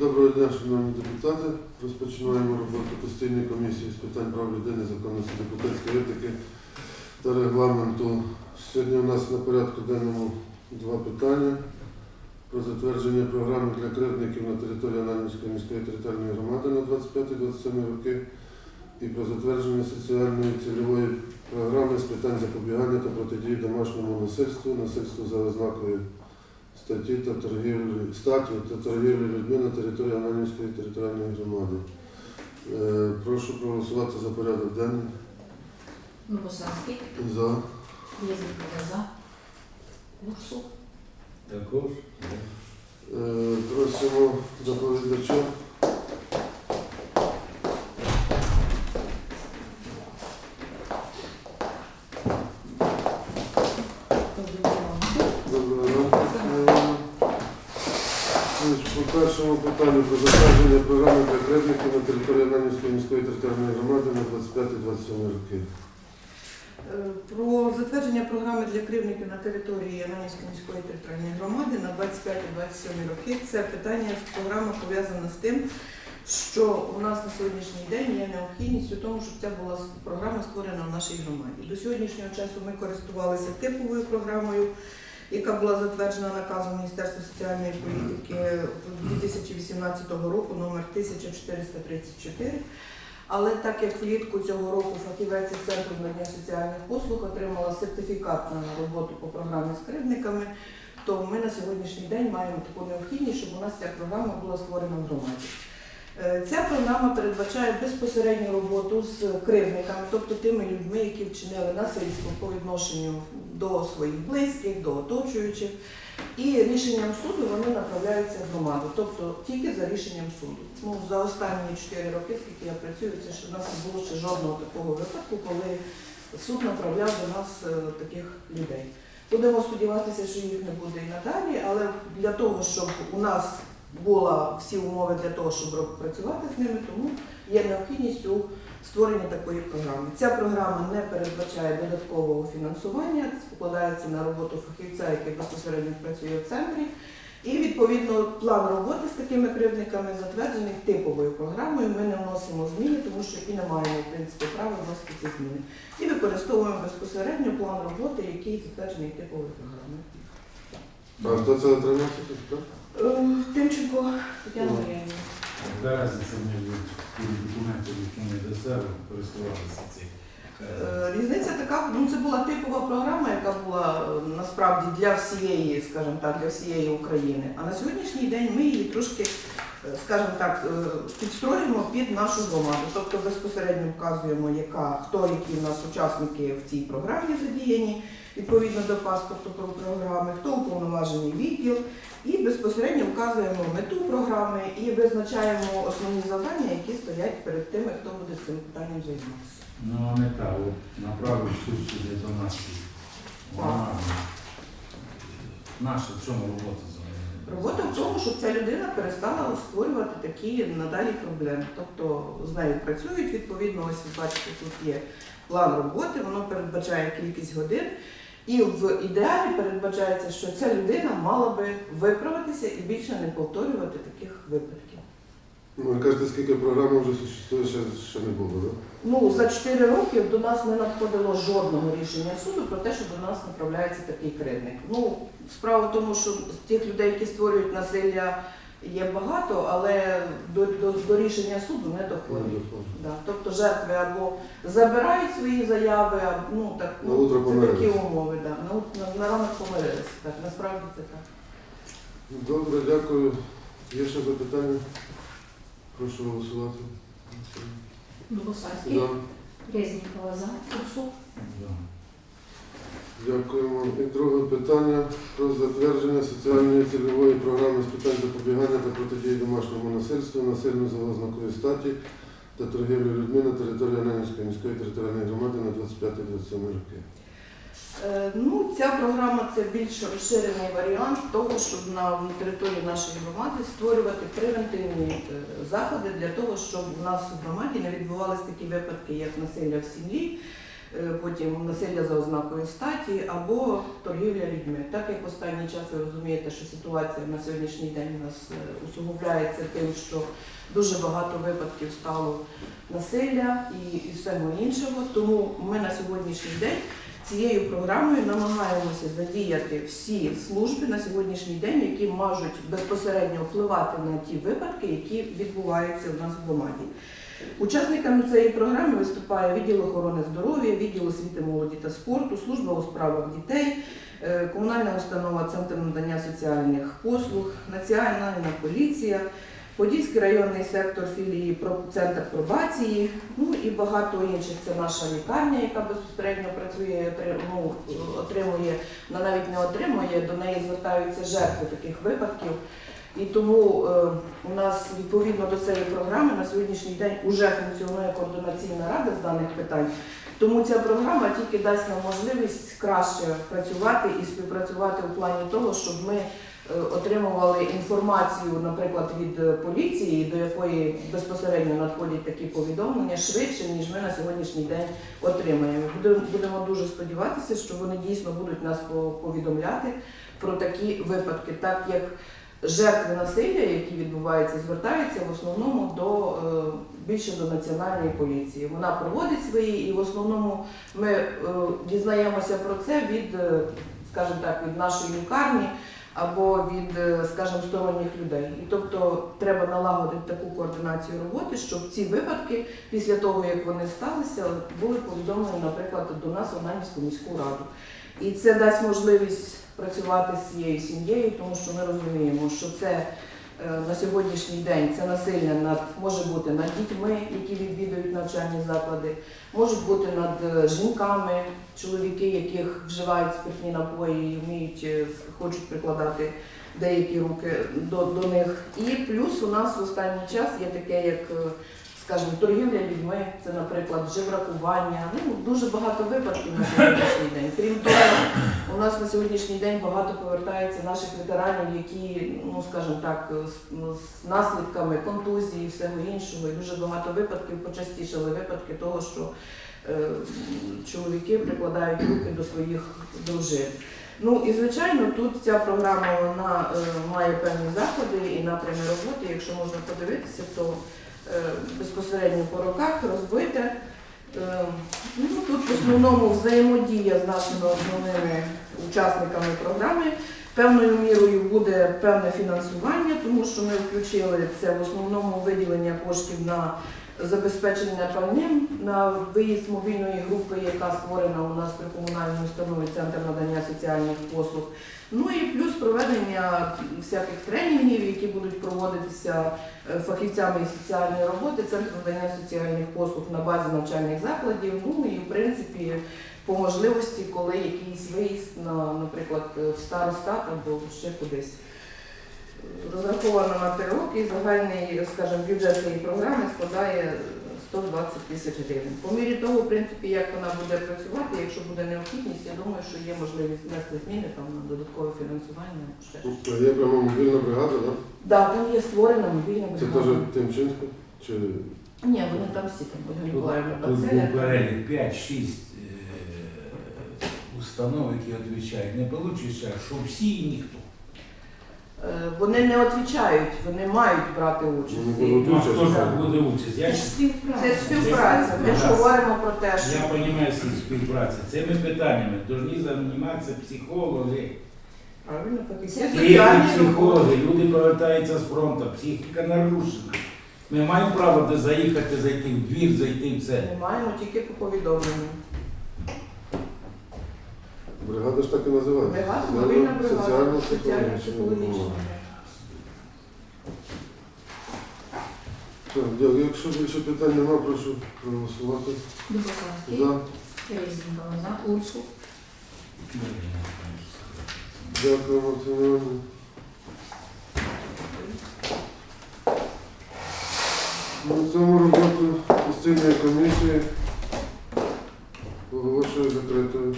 Доброго дня, шановні депутати. Розпочинаємо роботу постійної комісії з питань прав людини, законності, депутатської етики та регламенту. Сьогодні у нас на порядку денному два питання про затвердження програми для кривдників на території Ананівської міської територіальної громади на 25-27 роки і про затвердження соціальної цільової програми з питань запобігання та протидії домашньому насильству, насильству за ознакою статті та торгівлі статі та торгівлі людьми на території Ананівської територіальної громади. Е, прошу проголосувати за порядок денний. Новосадський, За. Єзникова за. Урсул. Також. Е, просимо доповідача. Доброго ранку. Е, По першому питанню про затвердження програми для кредитів на території Ананівської міської територіальної громади на 25-27 роки. Е, Про затвердження програми для кривників на території Ананівської міської територіальної громади на 25-27 роки. Це питання програма пов'язана з тим, що у нас на сьогоднішній день є необхідність у тому, щоб ця була програма створена в нашій громаді. До сьогоднішнього часу ми користувалися типовою програмою, яка була затверджена наказом Міністерства соціальної політики 2018 року номер 1434. Але так як влітку цього року фахівець із центру надання соціальних послуг отримала сертифікат на роботу по програмі з кривдниками, то ми на сьогоднішній день маємо таку необхідність, щоб у нас ця програма була створена в громаді. Е, Ця програма передбачає безпосередню роботу з кривдниками, тобто тими людьми, які вчинили насильство по відношенню до своїх близьких, до оточуючих. І рішенням суду вони направляються в громаду, тобто тільки за рішенням суду. Ну, за останні 4 роки, скільки я працюю, це ж у нас не було ще жодного такого випадку, коли суд направляв до нас е, таких людей. Будемо сподіватися, що їх не буде і надалі, але для того, щоб у нас була всі умови для того, щоб працювати з ними, тому є необхідність у створенні такої програми. Ця програма не передбачає додаткового фінансування, покладається на роботу фахівця, який безпосередньо працює в центрі. І відповідно план роботи з такими кривдниками затверджений типовою програмою. Ми не вносимо зміни, тому що і не маємо в принципі права вносити ці зміни. І використовуємо безпосередньо план роботи, який затверджений типовою програмою. А хто це отримав? Е, Тимченко Тетяна Маріївна. Яка разниця між тими документами, які ми до себе користувалися ці? Е, Різниця така, ну це була типова програма, яка була е, насправді для всієї, скажімо так, для всієї України. А на сьогоднішній день ми її трошки, е, скажімо так, е, підстроюємо під нашу громаду. Тобто безпосередньо вказуємо, яка, хто які в нас учасники в цій програмі задіяні, відповідно до паспорту про програми, хто уповноважений відділ, і безпосередньо вказуємо мету програми і визначаємо основні завдання, які стоять перед тими, хто буде з цим питанням займатися. Ну, а мета, направив суд сюди до нас. Вона наша в чому робота за Робота в тому, щоб ця людина перестала створювати такі надалі проблеми. Тобто з нею працюють, відповідно, ось ви бачите, тут є план роботи, воно передбачає кількість годин. І в ідеалі передбачається, що ця людина мала би виправитися і більше не повторювати таких випадків. Ну, ви кажете, скільки програми вже существує, ще, ще не було, так? Ну, за 4 роки до нас не надходило жодного рішення суду про те, що до нас направляється такий кривдник. Ну, справа в тому, що тих людей, які створюють насилля, є багато, але до, до, до рішення суду не доходить. Да. Тобто жертви або забирають свої заяви, або ну так На утро це такі умови. Да. На, на, на ранок помирилися. Так, насправді це так. Добре, дякую. Є ще запитання? Прошу голосувати. Новосадський, За. Резнікова за. Урсул. Да. Дякуємо. І друге питання про затвердження соціальної цільової програми з питань запобігання та протидії домашньому насильству, насильно за ознакою статі та торгівлі людьми на території Ананівської міської територіальної громади на 25-27 роки. Е, Ну, ця програма це більш розширений варіант того, щоб на території нашої громади створювати превентивні е, заходи для того, щоб у нас в громаді не відбувалися такі випадки, як насилля в сім'ї, потім насилля за ознакою статі або торгівля людьми. Так як в останній час ви розумієте, що ситуація на сьогоднішній день у нас е, усугубляється тим, що дуже багато випадків стало насилля і, і всього іншого. Тому ми на сьогоднішній день цією програмою намагаємося задіяти всі служби на сьогоднішній день, які можуть безпосередньо впливати на ті випадки, які відбуваються у нас в громаді. Учасниками цієї програми виступає відділ охорони здоров'я, відділ освіти молоді та спорту, служба у справах дітей, е, комунальна установа Центр надання соціальних послуг, Національна поліція, Подільський районний сектор філії Центр пробації, ну і багато інших. Це наша лікарня, яка безпосередньо працює, ну, отримує, вона навіть не отримує, до неї звертаються жертви таких випадків. І тому е, у нас відповідно до цієї програми на сьогоднішній день вже функціонує координаційна рада з даних питань. Тому ця програма тільки дасть нам можливість краще працювати і співпрацювати у плані того, щоб ми е, отримували інформацію, наприклад, від е, поліції, до якої безпосередньо надходять такі повідомлення швидше, ніж ми на сьогоднішній день отримаємо. Будемо- дуже сподіватися, що вони дійсно будуть нас по- повідомляти про такі випадки, так як жертви насилля, які відбуваються, звертаються в основному до е, більше до національної поліції. Вона проводить свої, і в основному ми е, дізнаємося про це від, е, скажімо так, від нашої лікарні або від, е, скажімо, сторонніх людей. І тобто треба налагодити таку координацію роботи, щоб ці випадки після того, як вони сталися, були повідомлені, наприклад, до нас в Ананівську міську раду. І це дасть можливість працювати з цією сім'єю, тому що ми розуміємо, що це на сьогоднішній день це насилля над може бути над дітьми, які відвідують навчальні заклади, можуть бути над е, жінками, чоловіки, яких вживають спиртні напої і вміють е, хочуть прикладати деякі руки до, до них. І плюс у нас в останній час є таке, як е, скажімо, торгівля людьми, це, наприклад, жебракування. Ну дуже багато випадків на сьогоднішній день. Крім того, у нас на сьогоднішній день багато повертається наших ветеранів, які, ну скажімо так, з, наслідками контузії і всього іншого. І дуже багато випадків почастішали випадки того, що е, чоловіки прикладають руки до своїх дружин. Ну і звичайно, тут ця програма вона е, має певні заходи і напрями роботи. Якщо можна подивитися, то е, безпосередньо по роках розбите. Е, Ну, тут в основному взаємодія з нашими основними учасниками програми. Певною мірою буде певне фінансування, тому що ми включили це в основному виділення коштів на забезпечення пальним, на виїзд мобільної групи, яка створена у нас при комунальній установі Центр надання соціальних послуг. Ну і плюс проведення всяких тренінгів, які будуть проводитися е, фахівцями соціальної роботи, Центр надання соціальних послуг на базі навчальних закладів. Ну і в принципі по можливості, коли якийсь виїзд на, наприклад, в старостат або ще кудись. Розраховано на три роки, і загальний, скажімо, бюджет цієї програми складає 120 тисяч гривень. По мірі того, в принципі, як вона буде працювати, якщо буде необхідність, я думаю, що є можливість внести зміни там на додаткове фінансування. Ще. Тобто є прямо мобільна бригада, так? Да, там є створена мобільна Це теж Тимченко? Чи Ні, вони там всі там Ольга Тут, Ніколаївна тут був перелік 5-6 установ, які відповідають. Не вийде, що всі і ніхто. Е, Вони не відповідають, вони мають брати участь. Ну, хто ж буде участь? Я Це ж співпраця. Це співпраця. Ми ж говоримо про те, що Я розумію всі співпраці. Цими питаннями повинні займатися психологи. правильно Тільки психологи, люди повертаються з фронту, психіка нарушена. Ми маємо право де заїхати, зайти в двір, зайти в це. Ми маємо тільки по повідомленню. Бригада ж так і називається? Бригада, мобільна бригада, Соціально-психологічна. Так, дякую. Якщо більше питань немає, прошу проголосувати. Дубославський, За. Резнікова за, Урсул, Дякую, Іванович. На цьому роботу постійної комісії оголошую закритою.